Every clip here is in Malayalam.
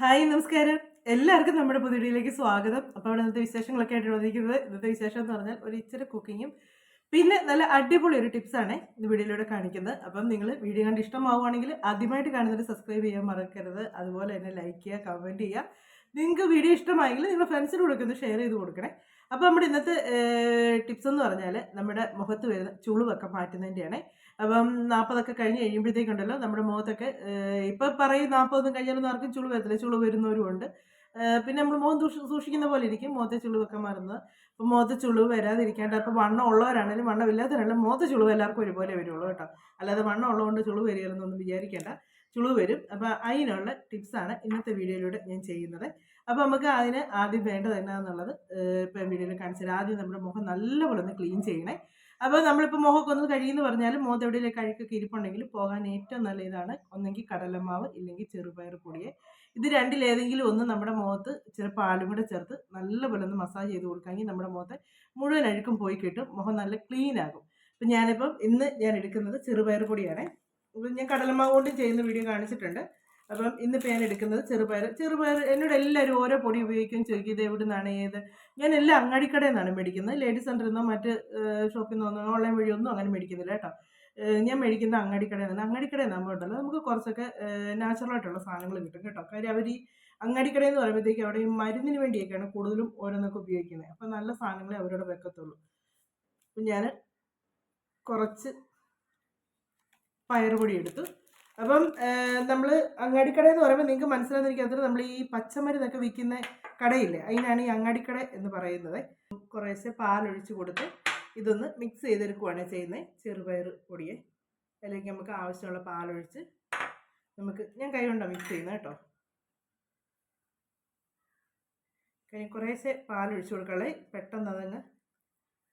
ഹായ് നമസ്കാരം. എല്ലാവർക്കും നമ്മുടെ പുതിയ വീഡിയോയിലേക്ക് സ്വാഗതം. അപ്പോൾ ഇവിടെ ഇന്നത്തെ വിശേഷങ്ങളൊക്കെ ആയിട്ട് വന്നിരിക്കുന്നത് ഇന്നത്തെ വിശേഷം എന്ന് പറഞ്ഞാൽ ഒരു ഇച്ചിരി കുക്കിങ്ങും പിന്നെ നല്ല അടിപൊളി ഒരു ടിപ്സാണ് ഈ വീഡിയോയിലൂടെ കാണിക്കുന്നത്. അപ്പം നിങ്ങൾ വീഡിയോ കണ്ട് ഇഷ്ടമാവുകയാണെങ്കിൽ ആദ്യമായിട്ട് കാണുന്നവർ സബ്സ്ക്രൈബ് ചെയ്യാൻ മറക്കരുത്. അതുപോലെ തന്നെ ലൈക്ക് ചെയ്യുക കമന്റ് ചെയ്യുക. നിങ്ങൾക്ക് വീഡിയോ ഇഷ്ടമായെങ്കിൽ നിങ്ങളുടെ ഫ്രണ്ട്സിന് കൊടുക്കുന്നത് ഷെയർ ചെയ്ത് കൊടുക്കണേ. അപ്പോൾ നമ്മുടെ ഇന്നത്തെ ടിപ്സ് എന്ന് പറഞ്ഞാൽ നമ്മുടെ മുഖത്ത് വരുന്ന ചുളിവൊക്കെ മാറ്റുന്നതിന്റെയാണ് അപ്പം നാൽപ്പതൊക്കെ കഴിഞ്ഞ് കഴിയുമ്പോഴത്തേക്കുണ്ടല്ലോ നമ്മുടെ മുഖത്തൊക്കെ ഇപ്പം പറയും നാൽപ്പതൊന്നും കഴിഞ്ഞാലൊന്നും ആർക്കും ചുളു വരത്തില്ല. ചുളു വരുന്നവരും ഉണ്ട്. പിന്നെ നമ്മൾ മുഖം സൂക്ഷിക്കുന്ന പോലെ ഇരിക്കും മുഖത്തെ ചുളിവൊക്കെ മാറുന്നത്. അപ്പം മുഖത്തെ ചുളിവ് വരാതിരിക്കാണ്ട് അപ്പോൾ വണ്ണം ഉള്ളവരാണെങ്കിലും വണ്ണമില്ലാത്തവരാണെങ്കിലും മുഖത്തെ ചുളിവ് എല്ലാവർക്കും ഒരുപോലെ വരുള്ളൂ കേട്ടോ. അല്ലാതെ വണ്ണം ഉള്ളതുകൊണ്ട് ചുളിവ് വരികയെന്നൊന്നും വിചാരിക്കേണ്ട. ചുളിവ് വരും. അപ്പോൾ അതിനുള്ള ടിപ്സാണ് ഇന്നത്തെ വീഡിയോയിലൂടെ ഞാൻ ചെയ്യുന്നത്. അപ്പോൾ നമുക്ക് അതിന് ആദ്യം വേണ്ടത് എന്നാന്നുള്ളത് ഇപ്പം വീഡിയോയിൽ കാണിച്ചത് ആദ്യം നമ്മുടെ മുഖം നല്ലപോലെ ഒന്ന് ക്ലീൻ ചെയ്യണേ. അപ്പോൾ നമ്മളിപ്പോൾ മുഖമൊക്കെ ഒന്ന് കഴിയുമെന്ന് പറഞ്ഞാലും മുഖത്ത് എവിടെയെങ്കിലും കഴുക്കൊക്കെ ഇരിപ്പുണ്ടെങ്കിൽ പോകാൻ ഏറ്റവും നല്ല ഇതാണ്. ഒന്നെങ്കിൽ കടലമാവ് ഇല്ലെങ്കിൽ ചെറുപയർ പൊടിയെ. ഇത് രണ്ടിലേതെങ്കിലും ഒന്ന് നമ്മുടെ മുഖത്ത് ചെറു പാലും കൂടെ ചേർത്ത് നല്ലപോലെ ഒന്ന് മസാജ് ചെയ്ത് കൊടുക്കാമെങ്കിൽ നമ്മുടെ മുഖത്തെ മുഴുവൻ അഴുക്കും പോയി കിട്ടും. മുഖം നല്ല ക്ലീൻ ആകും. അപ്പം ഞാനിപ്പം ഇന്ന് ഞാൻ എടുക്കുന്നത് ചെറുപയർ പൊടിയാണ്. ഞാൻ കടലമാവ് കൊണ്ടും ചെയ്യുന്ന വീഡിയോ കാണിച്ചിട്ടുണ്ട്. അപ്പം ഇന്നിപ്പോൾ ഞാൻ എടുക്കുന്നത് ചെറുപയർ. ചെറുപയർ എന്നോട് എല്ലാവരും ഓരോ പൊടി ഉപയോഗിക്കും ചോദിക്കും ഇത് എവിടെ നിന്നാണ് ഏത്? ഞാൻ എല്ലാം അങ്ങാടിക്കടയിൽ നിന്നാണ് മേടിക്കുന്നത്. ലേഡീസ് സെന്ററിൽ നിന്നോ മറ്റ് ഷോപ്പിൽ നിന്നോ ഓൺലൈൻ വഴിയൊന്നും അങ്ങനെ മേടിക്കുന്നില്ല കേട്ടോ. ഞാൻ മേടിക്കുന്ന അങ്ങാടിക്കടയിൽ നിന്ന് അങ്ങാടിക്കടയിൽ നമ്മൾ ഉണ്ടല്ലോ നമുക്ക് കുറച്ചൊക്കെ നാച്ചുറൽ ആയിട്ടുള്ള സാധനങ്ങൾ കിട്ടും കേട്ടോ. കാര്യം അവർ ഈ അങ്ങാടിക്കടയിൽ എന്ന് പറയുമ്പോഴത്തേക്ക് അവിടെ ഈ മരുന്നിന് വേണ്ടിയൊക്കെയാണ് കൂടുതലും ഓരോന്നൊക്കെ ഉപയോഗിക്കുന്നത്. അപ്പം നല്ല സാധനങ്ങളെ അവരോട് വെക്കത്തുള്ളൂ. അപ്പം ഞാൻ കുറച്ച് പയറുപൊടി എടുത്തു അപ്പം നമ്മൾ അങ്ങാടിക്കട എന്ന് പറയുമ്പോൾ നിങ്ങൾക്ക് മനസ്സിലാകുന്നിരിക്കാത്ത നമ്മൾ ഈ പച്ചമരുന്നൊക്കെ വിൽക്കുന്ന കടയില്ലേ? അതിനാണ് ഈ അങ്ങാടിക്കട എന്ന് പറയുന്നത്. കുറേശ്ശെ പാലൊഴിച്ച് കൊടുത്ത് ഇതൊന്ന് മിക്സ് ചെയ്തെടുക്കുവാണ് ചെയ്യുന്നത്. ചെറുപയർ പൊടിയെ. അതിലേക്ക് നമുക്ക് ആവശ്യമുള്ള പാലൊഴിച്ച് നമുക്ക് ഞാൻ കൈ കൊണ്ടാണ് മിക്സ് ചെയ്യുന്നത് കേട്ടോ. കൈ കുറേശ്ശെ പാലൊഴിച്ച് കൊടുക്കാളെ പെട്ടെന്ന് അതങ്ങ്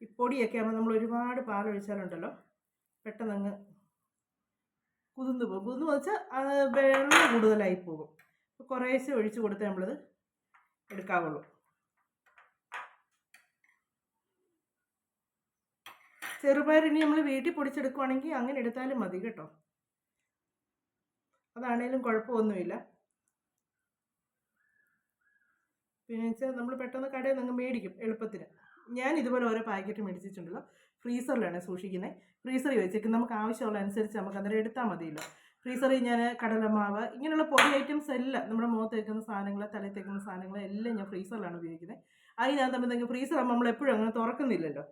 ഈ പൊടിയൊക്കെ ആകുമ്പോൾ നമ്മൾ ഒരുപാട് പാലൊഴിച്ചാലുണ്ടല്ലോ. പെട്ടെന്ന് അങ്ങ് കുതിർന്ന് പോകും. കുതിർന്ന് വെച്ചാൽ അത് വെള്ളം കൂടുതലായി പോകും. കുറേശ്ശെ ഒഴിച്ച് കൊടുത്ത് നമ്മളത് എടുക്കാവുള്ളൂ. ചെറുപയർ ഇനി നമ്മൾ വീട്ടിൽ പൊടിച്ചെടുക്കുവാണെങ്കിൽ അങ്ങനെ എടുത്താലും മതി കേട്ടോ. അതാണേലും കുഴപ്പമൊന്നുമില്ല. പിന്നെ വെച്ചാൽ നമ്മൾ പെട്ടെന്ന് കടയിൽ നിന്ന് മേടിക്കും എളുപ്പത്തിന്. ഞാൻ ഇതുപോലെ ഓരോ പാക്കറ്റ് മേടിച്ചിട്ടുണ്ടല്ലോ. ഫ്രീസറിലാണ് സൂക്ഷിക്കുന്നത് ഫ്രീസറിൽ വെച്ചേക്കും. നമുക്ക് ആവശ്യമുള്ള അനുസരിച്ച് നമുക്ക് അന്നേരം എടുത്താൽ മതിയല്ലോ. ഫ്രീസറിൽ ഞാൻ കടലമാവ് ഇങ്ങനെയുള്ള പൊടി ഐറ്റംസ് എല്ലാം നമ്മുടെ മുഖത്ത് വയ്ക്കുന്ന സാധനങ്ങൾ തലയിൽ തേക്കുന്ന സാധനങ്ങൾ എല്ലാം ഞാൻ ഫ്രീസറിലാണ് ഉപയോഗിക്കുന്നത് അതിനകത്ത് എന്തെങ്കിലും ഫ്രീസർ ആകുമ്പോൾ നമ്മൾ എപ്പോഴും അങ്ങനെ തുറക്കുന്നില്ലല്ലോ.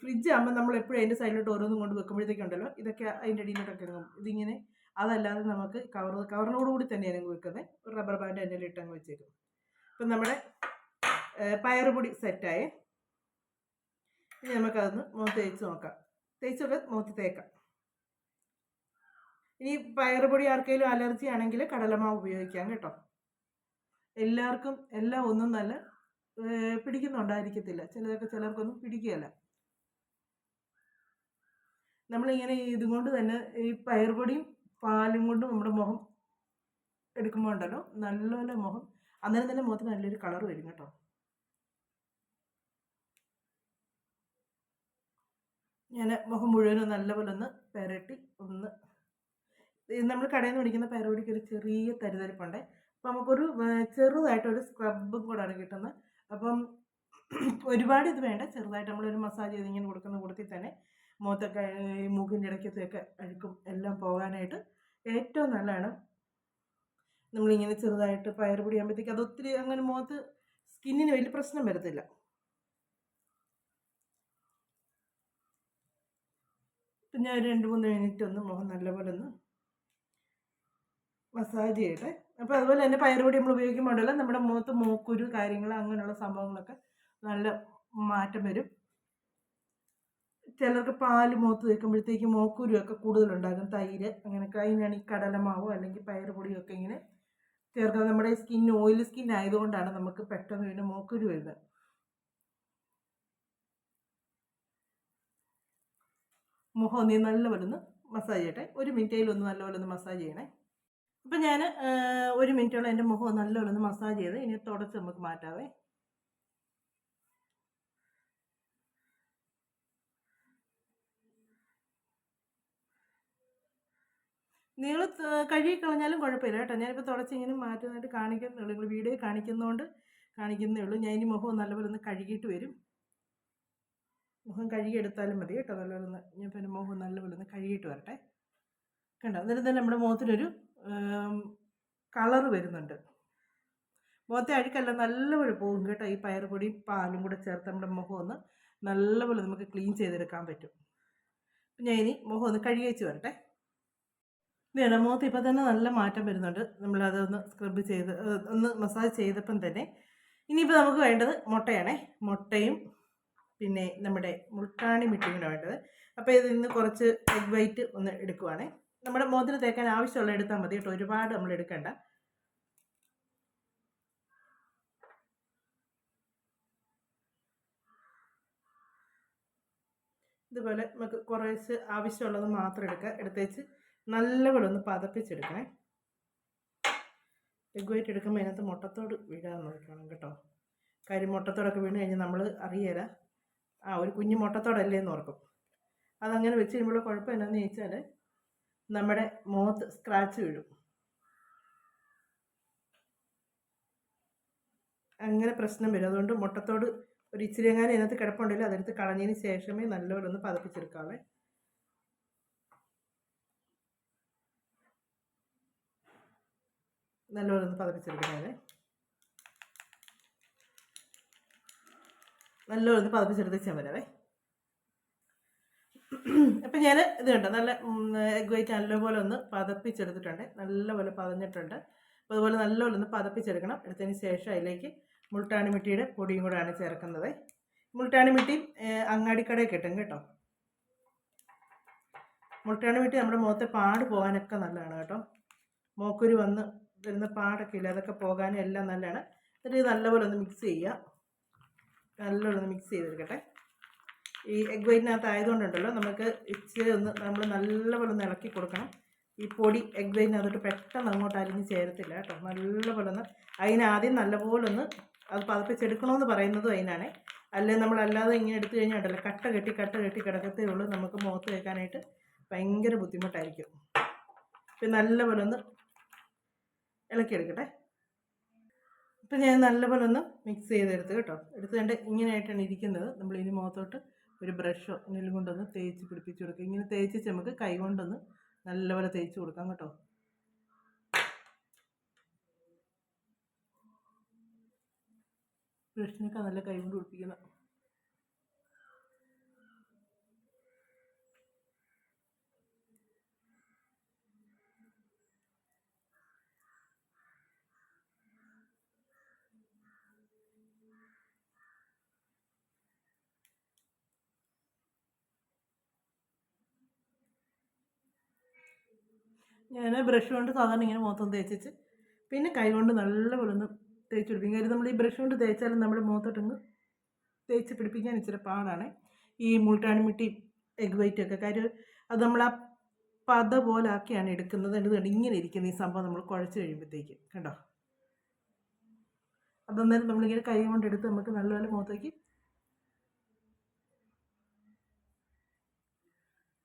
ഫ്രിഡ്ജ് ആകുമ്പോൾ നമ്മൾ എപ്പോഴും അതിന്റെ സൈഡിലോട്ട് ഓരോന്നും കൊണ്ട് വെക്കുമ്പോഴത്തേക്കുണ്ടല്ലോ ഇതൊക്കെ അതിന്റെ അടിയിലോട്ടൊക്കെ ഇതിങ്ങനെ അതല്ലാതെ നമുക്ക് കവർ കവറിനോടുകൂടി തന്നെയാണ് അങ്ങ് വെക്കുന്നത് റബ്ബർ ബാൻഡ് അതിന്റെ ഇട്ടങ്ങ് വെച്ചേക്കും ഇപ്പം നമ്മുടെ പയറുപൊടി സെറ്റായേ ഇനി നമുക്കതൊന്ന് മുഖത്ത് തേച്ച് നോക്കാം. തേച്ചൊക്കെ മുഖത്ത് തേക്കാം. ഇനി പയറുപൊടി ആർക്കെങ്കിലും അലർജി ആണെങ്കിൽ കടലമാവ് ഉപയോഗിക്കാം കേട്ടോ. എല്ലാവർക്കും എല്ലാം ഒന്നും നല്ല പിടിക്കുന്നുണ്ടായിരിക്കത്തില്ല. ചിലതൊക്കെ ചിലർക്കൊന്നും പിടിക്കുകയല്ല. നമ്മളിങ്ങനെ ഇതുകൊണ്ട് തന്നെ ഈ പയറുപൊടിയും പാലും കൊണ്ട് നമ്മുടെ മുഖം എടുക്കുമ്പോൾ ഉണ്ടല്ലോ നല്ലപോലെ മുഖം അന്നേരം തന്നെ മുഖത്ത് നല്ലൊരു കളർ വരും കേട്ടോ. ഞാൻ മുഖം മുഴുവനും നല്ലപോലെ ഒന്ന് പെരട്ടി ഒന്ന് നമ്മൾ കടയിൽ നിന്ന് മേടിക്കുന്ന പയറുപൊടിക്ക് ഒരു ചെറിയ തരിതരിപ്പുണ്ട്. അപ്പം നമുക്കൊരു ചെറുതായിട്ടൊരു സ്ക്രബും കൂടാണ് കിട്ടുന്നത്. അപ്പം ഒരുപാട് ഇത് വേണ്ട. ചെറുതായിട്ട് നമ്മളൊരു മസാജ് ചെയ്ത് ഇങ്ങനെ കൊടുക്കുന്ന കൂട്ടത്തിൽ തന്നെ മുഖത്തൊക്കെ ഈ മൂക്കിന്റെ ഇടയ്ക്കത്തൊക്കെ അഴുക്കും എല്ലാം പോകാനായിട്ട് ഏറ്റവും നല്ലതാണ്. നമ്മളിങ്ങനെ ചെറുതായിട്ട് പയർ പൊടിയാകുമ്പോഴത്തേക്ക് അത് ഒത്തിരി അങ്ങനെ മുഖത്ത് സ്കിന്നിന് വലിയ പ്രശ്നം വരത്തില്ല. പിന്നെ ഒരു രണ്ട് മൂന്ന് മിനിറ്റ് ഒന്ന് മുഖം നല്ലപോലെ ഒന്ന് മസാജ് ചെയ്യട്ടെ. അപ്പോൾ അതുപോലെ തന്നെ പയറുപൊടി നമ്മൾ ഉപയോഗിക്കുമ്പോഴല്ല നമ്മുടെ മുഖത്ത് മൂക്കുരു കാര്യങ്ങൾ അങ്ങനെയുള്ള സംഭവങ്ങളൊക്കെ നല്ല മാറ്റം വരും. ചിലർക്ക് പാൽ മുഖത്ത് തേക്കുമ്പോഴത്തേക്ക് മോക്കുരുമൊക്കെ കൂടുതലുണ്ടാകും തൈര് അങ്ങനെയൊക്കെ. അതിനാണ് ഈ കടലമാവോ അല്ലെങ്കിൽ പയറുപൊടിയോ ഒക്കെ ഇങ്ങനെ ചേർക്കുന്നത്. നമ്മുടെ സ്കിൻ ഓയിൽ സ്കിൻ ആയതുകൊണ്ടാണ് നമുക്ക് പെട്ടെന്ന് പിന്നെ മൂക്കുരു വരുന്നത്. മുഖം ഒന്ന് നല്ലപോലെ ഒന്ന് മസാജ് ചെയ്യട്ടെ. ഒരു മിനിറ്റേലൊന്ന് നല്ലപോലെ ഒന്ന് മസാജ് ചെയ്യണേ. അപ്പം ഞാൻ ഒരു മിനിറ്റോളം എന്റെ മുഖം നല്ലപോലെ ഒന്ന് മസാജ് ചെയ്ത് ഇനി തുടച്ച് നമുക്ക് മാറ്റാവേ. നിങ്ങൾ കഴുകി കളഞ്ഞാലും കുഴപ്പമില്ല കേട്ടോ. ഞാനിപ്പോൾ തുടച്ച് ഇങ്ങനെ മാറ്റുന്നതായിട്ട് കാണിക്കുന്നുള്ളൂ നിങ്ങൾ വീഡിയോ കാണിക്കുന്നതുകൊണ്ട് കാണിക്കുന്നേ ഉള്ളൂ. ഞാൻ ഇനി മുഖം നല്ലപോലെ ഒന്ന് കഴുകിയിട്ട് വരും. മുഖം കഴുകിയെടുത്താലും മതി കേട്ടോ. നല്ലപോലെ ഒന്ന് ഞാൻ പിന്നെ മുഖം നല്ലപോലെ ഒന്ന് കഴുകിയിട്ട് വരട്ടെ. കണ്ടോ? എന്നിട്ട് തന്നെ നമ്മുടെ മുഖത്തിനൊരു കളറ് വരുന്നുണ്ട്. മുഖത്തെ അഴുക്കല്ല നല്ലപോലെ പോകും കേട്ടോ. ഈ പയറുപൊടിയും പാലും കൂടെ ചേർത്ത് നമ്മുടെ മുഖം ഒന്ന് നല്ലപോലെ നമുക്ക് ക്ലീൻ ചെയ്തെടുക്കാൻ പറ്റും. ഞാൻ ഇനി മുഖം ഒന്ന് കഴുകി വെച്ച് വരട്ടെ വേണം മുഖത്ത് ഇപ്പം തന്നെ നല്ല മാറ്റം വരുന്നുണ്ട്. നമ്മളതൊന്ന് സ്ക്രബ് ചെയ്ത് ഒന്ന് മസാജ് ചെയ്തപ്പം തന്നെ. ഇനിയിപ്പോൾ നമുക്ക് വേണ്ടത് മുട്ടയാണേ. മുട്ടയും പിന്നെ നമ്മുടെ മുൾട്ടാണി മിട്ടിയും വേണ്ടത്. അപ്പോൾ ഇതിൽ നിന്ന് കുറച്ച് എഗ് വൈറ്റ് ഒന്ന് എടുക്കുവാണേ. നമ്മുടെ മോതിരം തേക്കാൻ ആവശ്യമുള്ള എടുത്താൽ മതി കേട്ടോ. ഒരുപാട് നമ്മൾ എടുക്കണ്ട. ഇതുപോലെ നമുക്ക് കുറേശ്ശ് ആവശ്യമുള്ളത് മാത്രം എടുക്കുക എടുത്തേച്ച് നല്ലപോലെ ഒന്ന് പതപ്പിച്ചെടുക്കണേ. എഗ് വൈറ്റ് എടുക്കുമ്പോൾ അതിനകത്ത് മുട്ടത്തോട് വീഴാൻ നോക്കണം കേട്ടോ. കാര്യം മുട്ടത്തോടൊക്കെ വീണ് കഴിഞ്ഞാൽ നമ്മൾ അറിയല. ആ ഒരു കുഞ്ഞു മുട്ടത്തോടല്ലേ എന്ന് ഓർക്കും. അതങ്ങനെ വെച്ച് കഴിയുമ്പോൾ കുഴപ്പം എന്താണെന്ന് ചോദിച്ചാൽ നമ്മുടെ മുഖത്ത് സ്ക്രാച്ച് വീഴും. അങ്ങനെ പ്രശ്നം വരും. അതുകൊണ്ട് മുട്ടത്തോട് ഒരു ഇച്ചിരി എങ്ങാനും ഇതിനകത്ത് കിടപ്പുണ്ടെങ്കിൽ അതെടുത്ത് കളഞ്ഞതിന് ശേഷമേ നല്ലപോലെ ഒന്ന് പതപ്പിച്ചെടുക്കാവേ. നല്ലപോലെ ഒന്ന് പതപ്പിച്ചെടുക്കണേ. ഒന്ന് പതപ്പിച്ചെടുത്ത് വെച്ചാൽ വരാവേ അപ്പം ഞാൻ ഇത് കണ്ടോ നല്ല എഗ് വൈറ്റ് നല്ലപോലെ ഒന്ന് പതപ്പിച്ചെടുത്തിട്ടുണ്ട്. നല്ലപോലെ പതഞ്ഞിട്ടുണ്ട്. അപ്പോൾ അതുപോലെ നല്ലപോലെ ഒന്ന് പതപ്പിച്ചെടുക്കണം. എടുത്തതിന് ശേഷം അതിലേക്ക് മുൾട്ടാണി മിട്ടിയുടെ പൊടിയും കൂടെയാണ് ചേർക്കുന്നത്. മുൾട്ടാണി മിട്ടി അങ്ങാടിക്കടയിൽ കിട്ടും കേട്ടോ. മുൾട്ടാണി മിട്ടി നമ്മുടെ മുഖത്തെ പാട് പോകാനൊക്കെ നല്ലതാണ് കേട്ടോ. മോക്കുരു വന്ന് വരുന്ന പാടൊക്കെ ഇല്ല അതൊക്കെ പോകാനും എല്ലാം നല്ലതാണ്. എന്നിട്ട് നല്ലപോലെ ഒന്ന് മിക്സ് ചെയ്യുക. ഒന്ന് മിക്സ് ചെയ്തെടുക്കട്ടെ. ഈ എഗ് വൈറ്റിനകത്ത് ആയതുകൊണ്ടുണ്ടല്ലോ നമുക്ക് ഇച്ചിരി ഒന്ന് നമ്മൾ നല്ലപോലെ ഒന്ന് ഇളക്കി കൊടുക്കണം. ഈ പൊടി എഗ് വൈറ്റിനകത്തോട്ട് പെട്ടെന്ന് അങ്ങോട്ട് അരിഞ്ഞ് ചേരത്തില്ല കേട്ടോ. നല്ലപോലെ ഒന്ന് അതിനാദ്യം നല്ലപോലെ ഒന്ന് അത് പതപ്പിച്ചെടുക്കണമെന്ന് പറയുന്നതും അതിനാണ്. നമ്മൾ അല്ലാതെ ഇങ്ങനെ എടുത്തു കഴിഞ്ഞാൽ കട്ട കെട്ടി കട്ട കെട്ടി കിടക്കത്തേ ഉള്ളൂ. നമുക്ക് മുഖത്ത് വെക്കാനായിട്ട് ഭയങ്കര ബുദ്ധിമുട്ടായിരിക്കും. ഇപ്പം നല്ലപോലെ ഒന്ന് ഇളക്കിയെടുക്കട്ടെ. ഇപ്പം ഞാൻ നല്ലപോലെ ഒന്ന് മിക്സ് ചെയ്തെടുത്ത് കേട്ടോ. എടുത്ത് കണ്ട് ഇങ്ങനെയായിട്ടാണ് ഇരിക്കുന്നത്. നമ്മൾ ഇനി മുഖത്തോട്ട് ഒരു ബ്രഷോ എന്തെങ്കിലും കൊണ്ടൊന്ന് തേച്ച് പിടിപ്പിച്ച് കൊടുക്കുക. ഇങ്ങനെ തേച്ച് നമുക്ക് കൈ കൊണ്ടൊന്ന് നല്ലപോലെ തേച്ച് കൊടുക്കാം കേട്ടോ. ബ്രഷിനൊക്കെ നല്ല കൈ കൊണ്ട് പിടിപ്പിക്കണം. ഞാൻ ബ്രഷ് കൊണ്ട് സാധാരണ ഇങ്ങനെ മൊത്തം തേച്ചിച്ച് പിന്നെ കൈ കൊണ്ട് നല്ലപോലെ ഒന്ന് തേച്ച് പിടിപ്പിക്കും. കാര്യം നമ്മൾ ഈ ബ്രഷ് കൊണ്ട് തേച്ചാലും നമ്മുടെ മുഖത്തോട്ടങ്ങ് തേച്ച് പിടിപ്പിക്കാൻ ഇച്ചിരി പാടാണ്. ഈ മുൾട്ടാണിമിട്ടി എഗ് വൈറ്റ് ഒക്കെ. കാര്യം അത് നമ്മൾ ആ പത പോലാക്കിയാണ് എടുക്കുന്നത്. എന്നിട്ട് ഇങ്ങനെ ഇരിക്കുന്ന ഈ സംഭവം നമ്മൾ കുഴച്ച് കഴിയുമ്പോഴത്തേക്ക് കണ്ടോ? അതൊന്നേരം നമ്മളിങ്ങനെ കൈ കൊണ്ട് എടുത്ത് നമുക്ക് നല്ലപോലെ മുഖത്തേക്ക്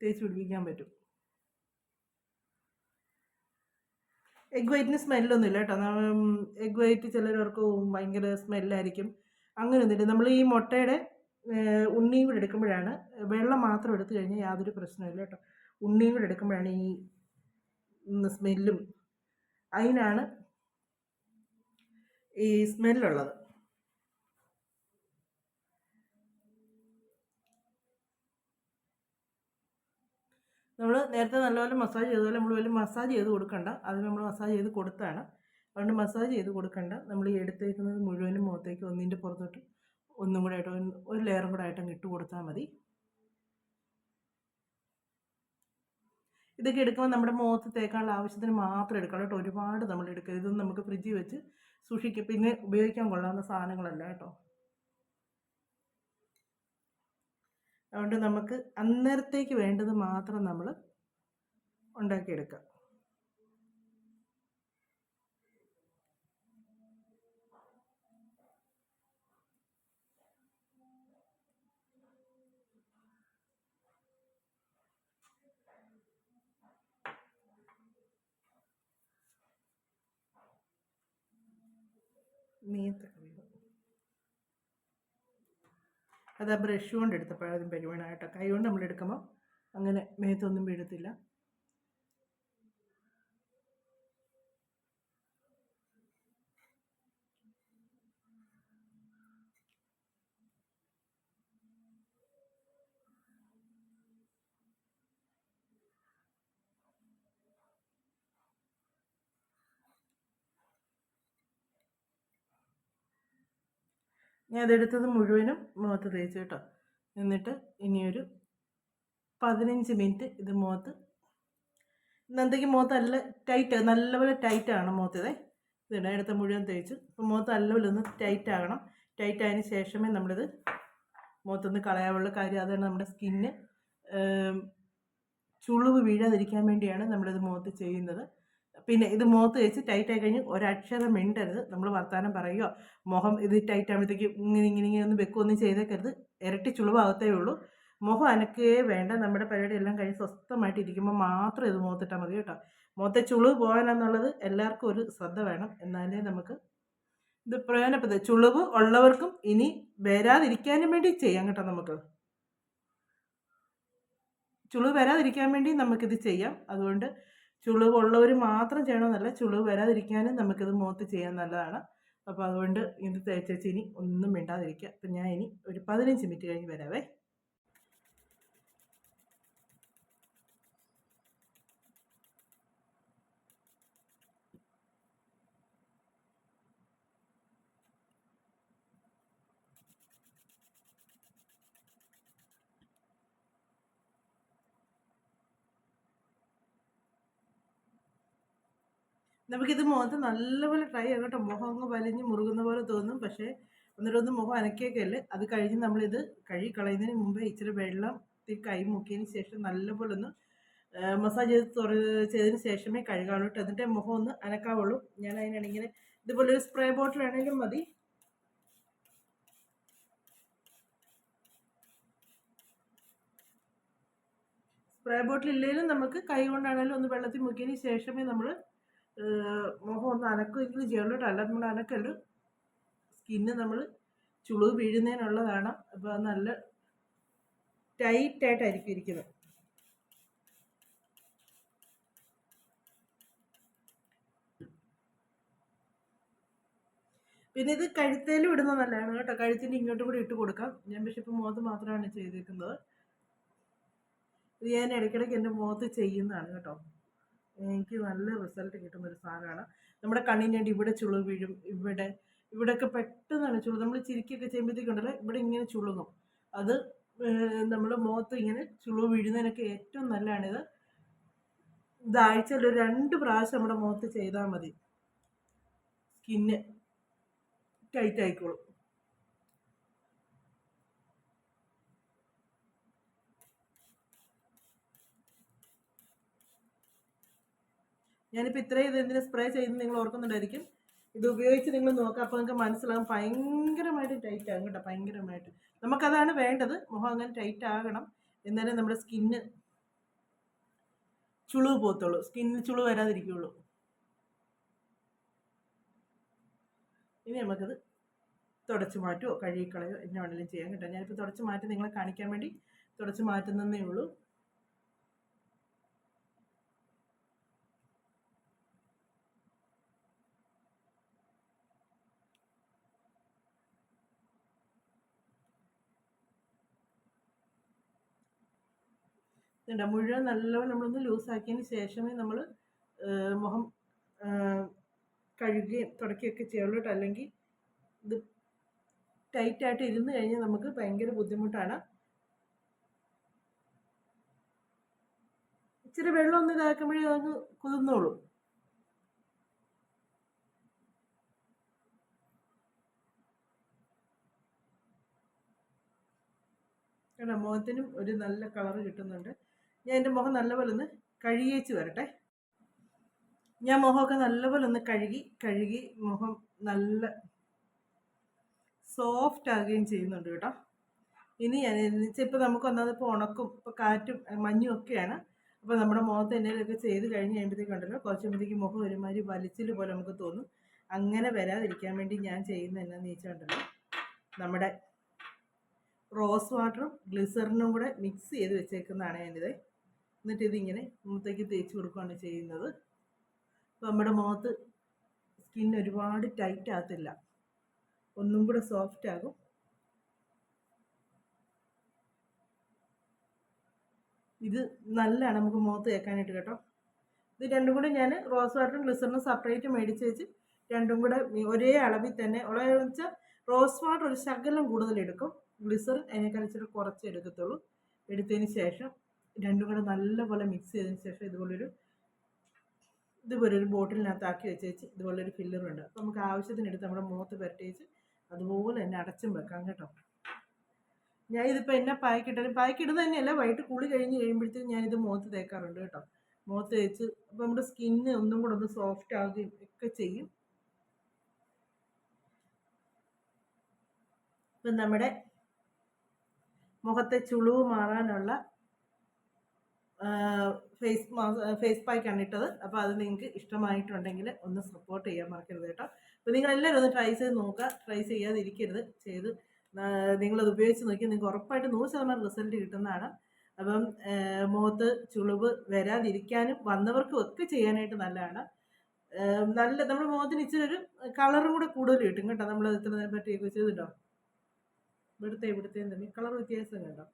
തേച്ച് പിടിപ്പിക്കാൻ പറ്റും. എഗ് വൈറ്റിന് സ്മെല്ലൊന്നും ഇല്ല കേട്ടോ. എഗ് വൈറ്റ് ചിലർക്ക് ഭയങ്കര സ്മെല്ലായിരിക്കും അങ്ങനെയൊന്നുമില്ല. നമ്മൾ ഈ മുട്ടയുടെ ഉണ്ണിയും കൂടെ എടുക്കുമ്പോഴാണ് വെള്ളം മാത്രം എടുത്തു കഴിഞ്ഞാൽ യാതൊരു പ്രശ്നമില്ല കേട്ടോ. ഉണ്ണിയും കൂടെ എടുക്കുമ്പോഴാണ് ഈ സ്മെല്ലും അതിനാണ് ഈ സ്മെല്ലുള്ളത് നമ്മൾ നേരത്തെ നല്ലപോലെ മസാജ് ചെയ്തതുപോലെ നമ്മൾ വലിയ മസാജ് ചെയ്ത് കൊടുക്കണ്ട. അത് നമ്മൾ മസാജ് ചെയ്ത് കൊടുത്താണ്. അതുകൊണ്ട് മസാജ് ചെയ്ത് കൊടുക്കണ്ട. നമ്മൾ ഈ എടുത്തേക്കുന്നത് മുഴുവനും മുഖത്തേക്ക് ഒന്നിന്റെ പുറത്തോട്ട് ഒന്നും കൂടെ ആയിട്ട് ഒരു ലെയറും കൂടെ ആയിട്ട് ഇട്ട് കൊടുത്താൽ മതി. ഇതൊക്കെ എടുക്കുമ്പോൾ നമ്മുടെ മുഖത്ത് തേക്കാനുള്ള ആവശ്യത്തിന് മാത്രം എടുക്കണം കേട്ടോ. ഒരുപാട് നമ്മൾ എടുക്കുക ഇതൊന്നും നമുക്ക് ഫ്രിഡ്ജിൽ വെച്ച് സൂക്ഷിക്കുക പിന്നെ ഉപയോഗിക്കാൻ കൊള്ളാവുന്ന സാധനങ്ങളല്ല കേട്ടോ. അതുകൊണ്ട് നമുക്ക് അന്നേരത്തേക്ക് വേണ്ടത് മാത്രം നമ്മൾ ഉണ്ടാക്കിയെടുക്കാം. അതാ ബ്രഷ് കൊണ്ട് എടുത്തപ്പോഴും പരിവേണമായിട്ടോ കൈ കൊണ്ട് നമ്മൾ എടുക്കുമ്പോൾ അങ്ങനെ മേത്തൊന്നും വീഴത്തില്ല. ഞാൻ അതെടുത്തത് മുഴുവനും മുഖത്ത് തേച്ച് കേട്ടോ. എന്നിട്ട് ഇനിയൊരു പതിനഞ്ച് മിനിറ്റ് ഇത് മുഖത്ത് നന്ദയ്ക്ക് മുഖത്ത് നല്ല ടൈറ്റ് നല്ലപോലെ ടൈറ്റ് ആകണം മുഖത്തതേ ഇതിടാം എടുത്ത മുഴുവൻ തേച്ച്. അപ്പോൾ മുഖത്ത് നല്ലപോലെ ഒന്ന് ടൈറ്റ് ആകണം. ടൈറ്റ് ആയതിന് ശേഷമേ നമ്മളിത് മുഖത്തൊന്ന് കളയാനുള്ള കാര്യം അതാണ് നമ്മുടെ സ്കിന്ന് ചുളിവ് വീഴാതിരിക്കാൻ വേണ്ടിയാണ് നമ്മളിത് മുഖത്ത് ചെയ്യുന്നത്. പിന്നെ ഇത് മുഖത്ത് വെച്ച് ടൈറ്റ് ആയി കഴിഞ്ഞ് ഒരക്ഷരം മിണ്ടരുത്. നമ്മൾ വർത്തമാനം പറയുകയോ മുഖം ഇത് ടൈറ്റ് ആകുമ്പോഴത്തേക്ക് ഇങ്ങനെ ഇങ്ങനെ ഇങ്ങനെ ഒന്നും വെക്കുകയൊന്നും ചെയ്തേക്കരുത്. ഇരട്ടി ചുളിവാകത്തേ ഉള്ളൂ. മുഖം അനക്കേ വേണ്ട. നമ്മുടെ പരിപാടി എല്ലാം കഴിഞ്ഞ് സ്വസ്ഥമായിട്ട് ഇരിക്കുമ്പോൾ മാത്രം ഇത് മുഖത്തിട്ടാൽ മതി കേട്ടോ. മുഖത്തെ ചുളിവ് പോകാനെന്നുള്ളത് എല്ലാവർക്കും ഒരു ശ്രദ്ധ വേണം. എന്നാലേ നമുക്ക് ഇത് പ്രയോജനപ്പെട്ടത് ചുളിവ് ഉള്ളവർക്കും ഇനി വരാതിരിക്കാനും വേണ്ടി ചെയ്യാം കേട്ടോ നമുക്ക്. ചുളിവ് വരാതിരിക്കാൻ വേണ്ടി നമുക്കിത് ചെയ്യാം. അതുകൊണ്ട് ചുളിവ് ഉള്ളവർ മാത്രം ചെയ്യണമെന്നല്ല ചുളിവ് വരാതിരിക്കാനും നമുക്കിത് മുഖത്ത് ചെയ്യാൻ നല്ലതാണ്. അപ്പോൾ അതുകൊണ്ട് ഇത് തേച്ചേച്ച് ഇനി ഒന്നും മിണ്ടാതിരിക്കുക അപ്പം ഞാൻ ഇനി ഒരു പതിനഞ്ച് മിനിറ്റ് കഴിഞ്ഞ് വരാവേ. നമുക്കിത് മുഖത്ത് നല്ലപോലെ ട്രൈ ചെയ്യാം കേട്ടോ. മുഖം അങ്ങ് വലിഞ്ഞ് മുറുകുന്ന പോലെ തോന്നും. പക്ഷേ ഒന്ന് മുഖം അനക്കിയൊക്കെയല്ലേ അത് കഴിഞ്ഞ് നമ്മളിത് കഴുകി കളയുന്നതിന് മുമ്പേ ഇച്ചിരി വെള്ളം കൈ മുക്കിയതിന് ശേഷം നല്ലപോലെ ഒന്ന് മസാജ് ചെയ്ത് തുറ ചെയ്തതിന് ശേഷമേ കഴുകാവുള്ളൂ കേട്ടോ. എന്നിട്ട് മുഖം ഒന്ന് അനക്കാവുള്ളൂ. ഞാൻ അതിനാണെങ്കിൽ ഇതുപോലെ ഒരു സ്പ്രേ ബോട്ടിൽ ആണെങ്കിലും മതി. സ്പ്രേ ബോട്ടിൽ ഇല്ലെങ്കിലും നമുക്ക് കൈ കൊണ്ടാണെങ്കിലും ഒന്ന് വെള്ളത്തിൽ മുക്കിയതിന് ശേഷമേ നമ്മൾ മുഖം ഒന്ന് അനക്കുമെങ്കിലും ചെയ്യുള്ളൂ അല്ല നമ്മൾ അനക്കല്ല. സ്കിന്ന് നമ്മൾ ചുളിവ് വീഴുന്നതിനുള്ളതാണ്. അപ്പോൾ അത് നല്ല ടൈറ്റായിട്ടായിരിക്കും ഇരിക്കുന്നത്. പിന്നെ ഇത് കഴുത്തേലും ഇടുന്ന നല്ലതാണ് കേട്ടോ. കഴുത്തിന്റെ ഇങ്ങോട്ടും കൂടി ഇട്ട് കൊടുക്കാം. ഞാൻ പക്ഷെ ഇപ്പോൾ മുഖത്ത് മാത്രമാണ് ചെയ്തിരിക്കുന്നത് ഇത് ഞാൻ ഇടയ്ക്കിടയ്ക്ക് എന്റെ മുഖത്ത് ചെയ്യുന്നതാണ് കേട്ടോ. എനിക്ക് നല്ല റിസൾട്ട് കിട്ടുന്ന ഒരു സാധനമാണ്. നമ്മുടെ കണ്ണിന് വേണ്ടി ഇവിടെ ചുളിവ് വീഴും ഇവിടെ ഇവിടെയൊക്കെ പെട്ടെന്നാണ് ചുളു നമ്മൾ ചിരിക്കൊക്കെ ചെയ്യുമ്പോഴത്തേക്കുണ്ടല്ലോ ഇവിടെ ഇങ്ങനെ ചുളുങ്ങും. അത് നമ്മൾ മുഖത്ത് ഇങ്ങനെ ചുളിവ് വീഴുന്നതിനൊക്കെ ഏറ്റവും നല്ലതാണിത്. ഇത് രണ്ട് പ്രാവശ്യം നമ്മുടെ മുഖത്ത് ചെയ്താൽ മതി. സ്കിന്ന് ടൈറ്റ് ആയിക്കോളും. ഞാനിപ്പോൾ ഇത്രയും ഇത് എന്തിനു സ്പ്രേ ചെയ്യുന്നത് നിങ്ങൾ ഓർക്കുന്നുണ്ടായിരിക്കും. ഇത് ഉപയോഗിച്ച് നിങ്ങൾ നോക്കുക അപ്പോൾ നിങ്ങൾക്ക് മനസ്സിലാകും ഭയങ്കരമായിട്ട് ടൈറ്റ് ആകും കേട്ടോ ഭയങ്കരമായിട്ട്. നമുക്കതാണ് വേണ്ടത്. മുഖം അങ്ങനെ ടൈറ്റ് ആകണം. എന്നാലേ നമ്മുടെ സ്കിന്ന് ചുളിവ് പോത്തുള്ളൂ സ്കിന്നിൽ ചുളിവ് വരാതിരിക്കുകയുള്ളൂ. ഇനി നമുക്കത് തുടച്ച് മാറ്റുമോ കഴുകിക്കളയോ? എന്നെ വേണമെങ്കിലും ചെയ്യാൻ കേട്ടോ. ഞാനിപ്പോൾ തുടച്ച് മാറ്റി നിങ്ങളെ കാണിക്കാൻ വേണ്ടി തുടച്ച് മാറ്റുന്നതേ ഉള്ളൂ. ഇതുണ്ട് മുഴുവൻ നല്ലവണ്ണം നമ്മളൊന്ന് ലൂസാക്കിയതിന് ശേഷമേ നമ്മൾ മുഖം കഴുകുകയും തുടക്കുകയൊക്കെ ചെയ്യുള്ളൂ അല്ലെങ്കിൽ ഇത് ടൈറ്റായിട്ട് ഇരുന്ന് കഴിഞ്ഞാൽ നമുക്ക് ഭയങ്കര ബുദ്ധിമുട്ടാണ്. ഇച്ചിരി വെള്ളം ഒന്ന് ഇതാക്കുമ്പോഴേ അത് കുതിർന്നോളൂ. കേട്ടോ മുഖത്തിനും ഒരു നല്ല കളർ കിട്ടുന്നുണ്ട്. ഞാൻ എന്റെ മുഖം നല്ലപോലെ ഒന്ന് കഴുകിയേച്ച് വരട്ടെ. ഞാൻ മുഖമൊക്കെ നല്ലപോലെ ഒന്ന് കഴുകി കഴുകി മുഖം നല്ല സോഫ്റ്റ് ആകുകയും ചെയ്യുന്നുണ്ട് കേട്ടോ. ഇനി ഞാൻ ഇപ്പോൾ നമുക്ക് ഒന്നാമത് ഇപ്പോൾ ഉണക്കും ഇപ്പോൾ കാറ്റും മഞ്ഞും ഒക്കെയാണ്. അപ്പോൾ നമ്മുടെ മുഖത്ത് എന്തെങ്കിലുമൊക്കെ ചെയ്ത് കഴിഞ്ഞ് കഴിയുമ്പോഴത്തേക്കുണ്ടല്ലോ കുറച്ചുമ്പോഴത്തേക്ക് മുഖം ഒരുമാതിരി വലിച്ചിൽ പോലെ നമുക്ക് തോന്നും. അങ്ങനെ വരാതിരിക്കാൻ വേണ്ടി ഞാൻ ചെയ്യുന്ന എന്നാന്ന് വെച്ചിട്ടുണ്ടല്ലോ നമ്മുടെ റോസ് വാട്ടറും ഗ്ലിസറിനും കൂടെ മിക്സ് ചെയ്ത് വെച്ചേക്കുന്നതാണ് ഞാനിത്. എന്നിട്ട് ഇതിങ്ങനെ മുഖത്തേക്ക് തേച്ച് കൊടുക്കുകയാണ് ചെയ്യുന്നത്. അപ്പോൾ നമ്മുടെ മുഖത്ത് സ്കിൻ ഒരുപാട് ടൈറ്റ് ആകത്തില്ല. ഒന്നും കൂടെ സോഫ്റ്റ് ആകും. ഇത് നല്ലതാണ് നമുക്ക് മുഖത്ത് തേക്കാനായിട്ട് കേട്ടോ. ഇത് രണ്ടും കൂടെ ഞാൻ റോസ് വാട്ടറും ഗ്ലിസറിനും സെപ്പറേറ്റ് മേടിച്ച് വെച്ച് രണ്ടും കൂടെ ഒരേ അളവിൽ തന്നെ വെച്ചാൽ റോസ് വാട്ടർ ഒരു ശകലം കൂടുതൽ എടുക്കും. ഗ്ലിസറിൻ അതിനേക്കാൾ ഇച്ചിരി കുറച്ച് എടുക്കത്തുള്ളൂ. എടുത്തതിന് ശേഷം രണ്ടും കൂടെ നല്ലപോലെ മിക്സ് ചെയ്തതിന് ശേഷം ഇതുപോലൊരു ഇതുപോലെ ഒരു ബോട്ടിലിനകത്ത് ആക്കി വെച്ച് വെച്ച് ഇതുപോലൊരു ഫില്ലറുണ്ട് അപ്പോൾ നമുക്ക് ആവശ്യത്തിന് എടുത്ത് നമ്മുടെ മുഖത്ത് പുരട്ടി അതുപോലെ തന്നെ അടച്ചും വെക്കാം കേട്ടോ. ഞാൻ ഇതിപ്പോൾ എന്നെ പായ്ക്കിട്ടാലും പായ്ക്കിടുന്നത് തന്നെയല്ല വൈകിട്ട് കുളി കഴിഞ്ഞ് കഴിയുമ്പോഴത്തേക്കും ഞാനിത് മുഖത്ത് തേക്കാറുണ്ട് കേട്ടോ. മുഖത്ത് തേച്ച് അപ്പോൾ നമ്മുടെ സ്കിന്ന് ഒന്നും കൂടെ ഒന്ന് സോഫ്റ്റ് ആവുകയും ഒക്കെ ചെയ്യും. ഇപ്പം നമ്മുടെ മുഖത്തെ ചുളിവ് മാറാനുള്ള ഫേസ് ഫേസ് പാക്കാണ് ഇട്ടത്. അപ്പോൾ അത് നിങ്ങൾക്ക് ഇഷ്ടമായിട്ടുണ്ടെങ്കിൽ ഒന്ന് സപ്പോർട്ട് ചെയ്യാൻ മറക്കരുത് കേട്ടോ. അപ്പോൾ നിങ്ങളെല്ലാവരും ഒന്ന് ട്രൈ ചെയ്ത് നോക്കുക. ട്രൈ ചെയ്യാതിരിക്കരുത്. ചെയ്ത് നിങ്ങളത് ഉപയോഗിച്ച് നോക്കി നിങ്ങൾക്ക് ഉറപ്പായിട്ട് നൂറ് ശതമാനം റിസൾട്ട് കിട്ടുന്നതാണ്. അപ്പം മുഖത്ത് ചുളിവ് വരാതിരിക്കാനും വന്നവർക്കും ഒക്കെ ചെയ്യാനായിട്ട് നല്ലതാണ്. നല്ല നമ്മുടെ മുഖത്തിന് ഇച്ചിരി ഒരു കളറും കൂടെ കൂടുതൽ കിട്ടും കേട്ടോ. നമ്മൾ ഇത്ര നേരം പറ്റിയൊക്കെ ചെയ്തിട്ടോ ഇവിടുത്തെ ഇവിടുത്തെ തമ്മിൽ കളർ വ്യത്യാസം കണ്ടോ?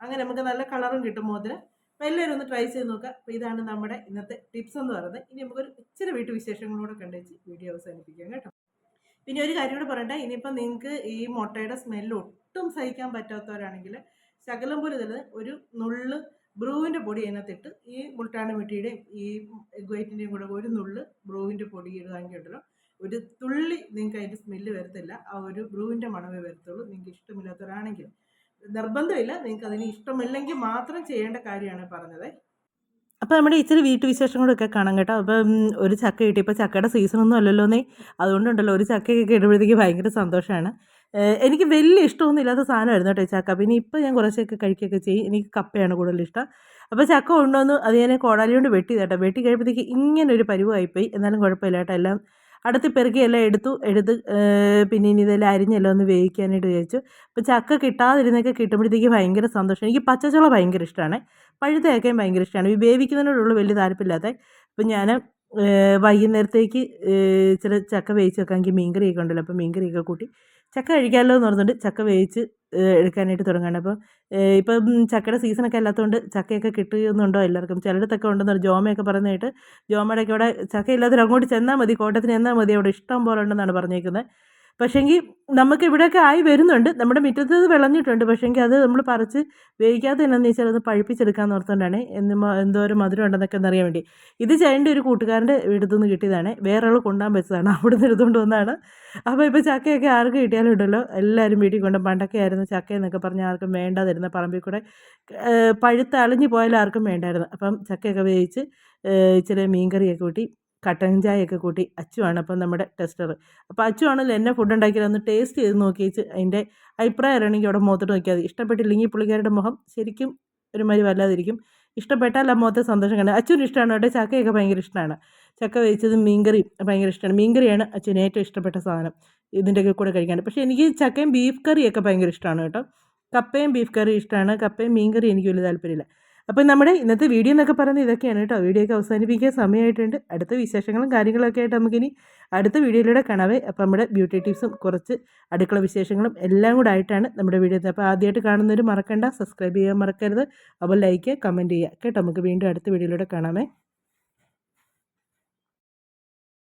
അങ്ങനെ നമുക്ക് നല്ല കളറും കിട്ടും മുഖത്തിന്. അപ്പോൾ എല്ലാവരും ഒന്ന് ട്രൈ ചെയ്ത് നോക്കുക അപ്പോൾ ഇതാണ് നമ്മുടെ ഇന്നത്തെ ടിപ്സ് എന്ന് പറയുന്നത്. ഇനി നമുക്കൊരു ഇച്ചിരി വീട്ടുവിശേഷങ്ങളൂടെ കണ്ടുവച്ച് വീഡിയോ അവസാനിപ്പിക്കാം കേട്ടോ. പിന്നെ ഒരു കാര്യം കൂടെ പറയട്ടെ. ഇനിയിപ്പോൾ നിങ്ങൾക്ക് ഈ മുട്ടയുടെ സ്മെല്ല് ഒട്ടും സഹിക്കാൻ പറ്റാത്തവരാണെങ്കിൽ ശകലം പോലെ തന്നെ ഒരു നുള്ള് ബ്രൂവിന്റെ പൊടി അതിനകത്തിട്ട് ഈ മുൾട്ടാണ് വെട്ടിയുടെയും ഈ എഗ്വൈറ്റിന്റെയും കൂടെ ഒരു നുള്ള് ബ്രൂവിന്റെ പൊടി ഇടുകയാണെങ്കിൽ ഉണ്ടല്ലോ ഒരു തുള്ളി നിങ്ങൾക്ക് അതിന്റെ സ്മെല്ല് വരത്തില്ല. ആ ഒരു ബ്രൂവിന്റെ മണമേ വരത്തുള്ളൂ. നിങ്ങൾക്ക് ഇഷ്ടമില്ലാത്തവരാണെങ്കിൽ നിർബന്ധമില്ല. നിങ്ങൾക്ക് അതിന് ഇഷ്ടമില്ലെങ്കിൽ മാത്രം ചെയ്യേണ്ട കാര്യമാണ് പറഞ്ഞത്. അപ്പോൾ നമ്മുടെ ഇച്ചിരി വീട്ടുവിശേഷങ്ങളൊക്കെ കാണാം കേട്ടോ. അപ്പം ഒരു ചക്ക കിട്ടി. ഇപ്പോൾ ചക്കയുടെ സീസണൊന്നും അല്ലല്ലോ എന്നേ അതുകൊണ്ടുണ്ടല്ലോ ഒരു ചക്കയൊക്കെ ഇടുമ്പോഴത്തേക്ക് ഭയങ്കര സന്തോഷമാണ് എനിക്ക് വലിയ ഇഷ്ടമൊന്നും ഇല്ലാത്ത സാധനമായിരുന്നു കേട്ടോ ചക്ക. പിന്നെ ഇപ്പോൾ ഞാൻ കുറച്ചൊക്കെ കഴിക്കുകയൊക്കെ ചെയ്യും. എനിക്ക് കപ്പയാണ് കൂടുതൽ ഇഷ്ടം. അപ്പോൾ ചക്ക കൊണ്ടുവന്ന് അത് ഞാൻ കോടാലി കൊണ്ട് വെട്ടി കേട്ടോ. വെട്ടി കഴിയുമ്പോഴത്തേക്ക് ഇങ്ങനെ ഒരു പരിവായിപ്പോയി എന്നാലും കുഴപ്പമില്ല കേട്ടോ. എല്ലാം അടുത്ത് എല്ലാം എടുത്തു എടുത്ത് പിന്നെ ഇനി ഇതെല്ലാം അരിഞ്ഞെല്ലാം ഒന്ന് വേവിക്കാനായിട്ട് വിചാരിച്ചു. അപ്പോൾ ചക്ക കിട്ടാതിരുന്നൊക്കെ കിട്ടുമ്പോഴത്തേക്ക് ഭയങ്കര സന്തോഷം. എനിക്ക് പച്ചച്ചുള ഭയങ്കര ഇഷ്ടമാണ്. പഴുത്തയൊക്കെയും ഭയങ്കര ഇഷ്ടമാണ്. ഈ വേവിക്കുന്നതിനോടുള്ള വലിയ താല്പര്യമില്ലാത്ത അപ്പം ഞാൻ വൈകുന്നേരത്തേക്ക് ചില ചക്ക വേവിച്ച് വെക്കാമെങ്കിൽ മീൻകറിയൊക്കെ ഉണ്ടല്ലോ അപ്പോൾ മീൻകറിയൊക്കെ കൂട്ടി ചക്ക കഴിക്കാമല്ലോ എന്ന് പറഞ്ഞിട്ട് ചക്ക വേവിച്ച് എടുക്കാനായിട്ട് തുടങ്ങുകയാണ് അപ്പോൾ ഇപ്പം ചക്കയുടെ സീസണൊക്കെ അല്ലാത്തതുകൊണ്ട് ചക്കയൊക്കെ കിട്ടുന്നുണ്ടോ എല്ലാവർക്കും? ചിലയിടത്തൊക്കെ ഉണ്ടെന്ന് ജോമയൊക്കെ പറയുന്നതായിട്ട് ജോമയുടെയൊക്കെ അവിടെ ചക്ക ഇല്ലാത്തവർ അങ്ങോട്ട് ചെന്നാൽ മതി കോട്ടയത്തിന് ചെന്നാൽ മതി അവിടെ ഇഷ്ടം പോലെ ഉണ്ടെന്നാണ് പറഞ്ഞേക്കുന്നത് പക്ഷേങ്കിൽ നമുക്ക് ഇവിടെയൊക്കെ ആയി വരുന്നുണ്ട്. നമ്മുടെ മുറ്റത്ത് വിളഞ്ഞിട്ടുണ്ട്. പക്ഷേങ്കിൽ അത് നമ്മൾ പറിച്ച് വേവിക്കാത്ത എന്നാന്ന് വെച്ചാൽ അത് പഴുപ്പിച്ചെടുക്കാമെന്ന് ഓർത്തുകൊണ്ടാണ് എന്ന് എന്തോരം മധുരം ഉണ്ടെന്നൊക്കെ എന്നറിയാൻ വേണ്ടി. ഇത് ചെയ്യേണ്ട ഒരു കൂട്ടുകാരന്റെ വീട്ടിൽ നിന്ന് കിട്ടിയതാണ്. വേറെ ആൾ കൊണ്ടാൻ വെച്ചതാണ്. അവിടെ നിന്ന് എടുത്തുകൊണ്ട് വന്നതാണ്. അപ്പോൾ ഇപ്പോൾ ചക്കയൊക്കെ ആർക്ക് കിട്ടിയാലും ഉണ്ടല്ലോ. എല്ലാവരും വീട്ടിൽ കൊണ്ട് പണ്ടൊക്കെ ആയിരുന്നു ചക്ക എന്നൊക്കെ പറഞ്ഞാൽ ആർക്കും വേണ്ടാതിരുന്ന പറമ്പിൽ കൂടെ പഴുത്ത് അളിഞ്ഞു പോയാലും ആർക്കും വേണ്ടായിരുന്നു. അപ്പം ചക്കയൊക്കെ വേവിച്ച് ഇച്ചിരി മീൻകറിയൊക്കെ കൂട്ടി കട്ടൻ ചായയൊക്കെ കൂട്ടി അച്ചുവാണ് അപ്പം നമ്മുടെ ടെസ്റ്റർ അപ്പോൾ അച്ചുവാണല്ലോ എന്നെ ഫുഡ് ഉണ്ടാക്കിയത്. ഒന്ന് ടേസ്റ്റ് ചെയ്ത് നോക്കിയേച്ച് അതിന്റെ അഭിപ്രായം അറിയണമെങ്കിൽ അവിടെ മുഖത്തോട്ട് നോക്കിയാൽ മതി. ഇഷ്ടപ്പെട്ടില്ലെങ്കിൽ പുള്ളിക്കാരുടെ മുഖം ശരിക്കും ഒരു മരി വല്ലാതിരിക്കും. ഇഷ്ടപ്പെട്ടാൽ ആ മുഖത്തെ സന്തോഷം കണ്ടത് അച്ഛന് ഇഷ്ടമാണ്. കേട്ടോ ചക്കയൊക്കെ ഭയങ്കര ഇഷ്ടമാണ്. ചക്ക വേവിച്ചതും മീൻകറി ഭയങ്കര ഇഷ്ടമാണ്. മീൻകറിയാണ് അച്ഛന് ഏറ്റവും ഇഷ്ടപ്പെട്ട സാധനം ഇതിന്റെയൊക്കെ കൂടെ കഴിക്കാൻ. പക്ഷേ എനിക്ക് ചക്കയും ബീഫ് കറിയൊക്കെ ഭയങ്കര ഇഷ്ടമാണ് കേട്ടോ. കപ്പയും ബീഫ് കറി ഇഷ്ടമാണ്. കപ്പയും മീൻ എനിക്ക് വലിയ താല്പര്യമില്ല. അപ്പോൾ നമ്മുടെ ഇന്നത്തെ വീഡിയോ എന്നൊക്കെ പറയുന്നത് ഇതൊക്കെയാണ് കേട്ടോ. വീഡിയോ ഒക്കെ അവസാനിപ്പിക്കാൻ സമയമായിട്ടുണ്ട്. അടുത്ത വിശേഷങ്ങളും കാര്യങ്ങളൊക്കെ ആയിട്ട് നമുക്കിനി അടുത്ത വീഡിയോയിലൂടെ കാണാവേ. അപ്പോൾ നമ്മുടെ ബ്യൂട്ടി ടിപ്സും കുറച്ച് അടുക്കള വിശേഷങ്ങളും എല്ലാം കൂടെ ആയിട്ടാണ് നമ്മുടെ വീഡിയോ അപ്പോൾ ആദ്യമായിട്ട് കാണുന്നവർ മറക്കണ്ട സബ്സ്ക്രൈബ് ചെയ്യാൻ മറക്കരുത്. അപ്പോൾ ലൈക്ക് കമന്റ് ചെയ്യുക. കേട്ടോ നമുക്ക് വീണ്ടും അടുത്ത വീഡിയോയിലൂടെ കാണാമേ.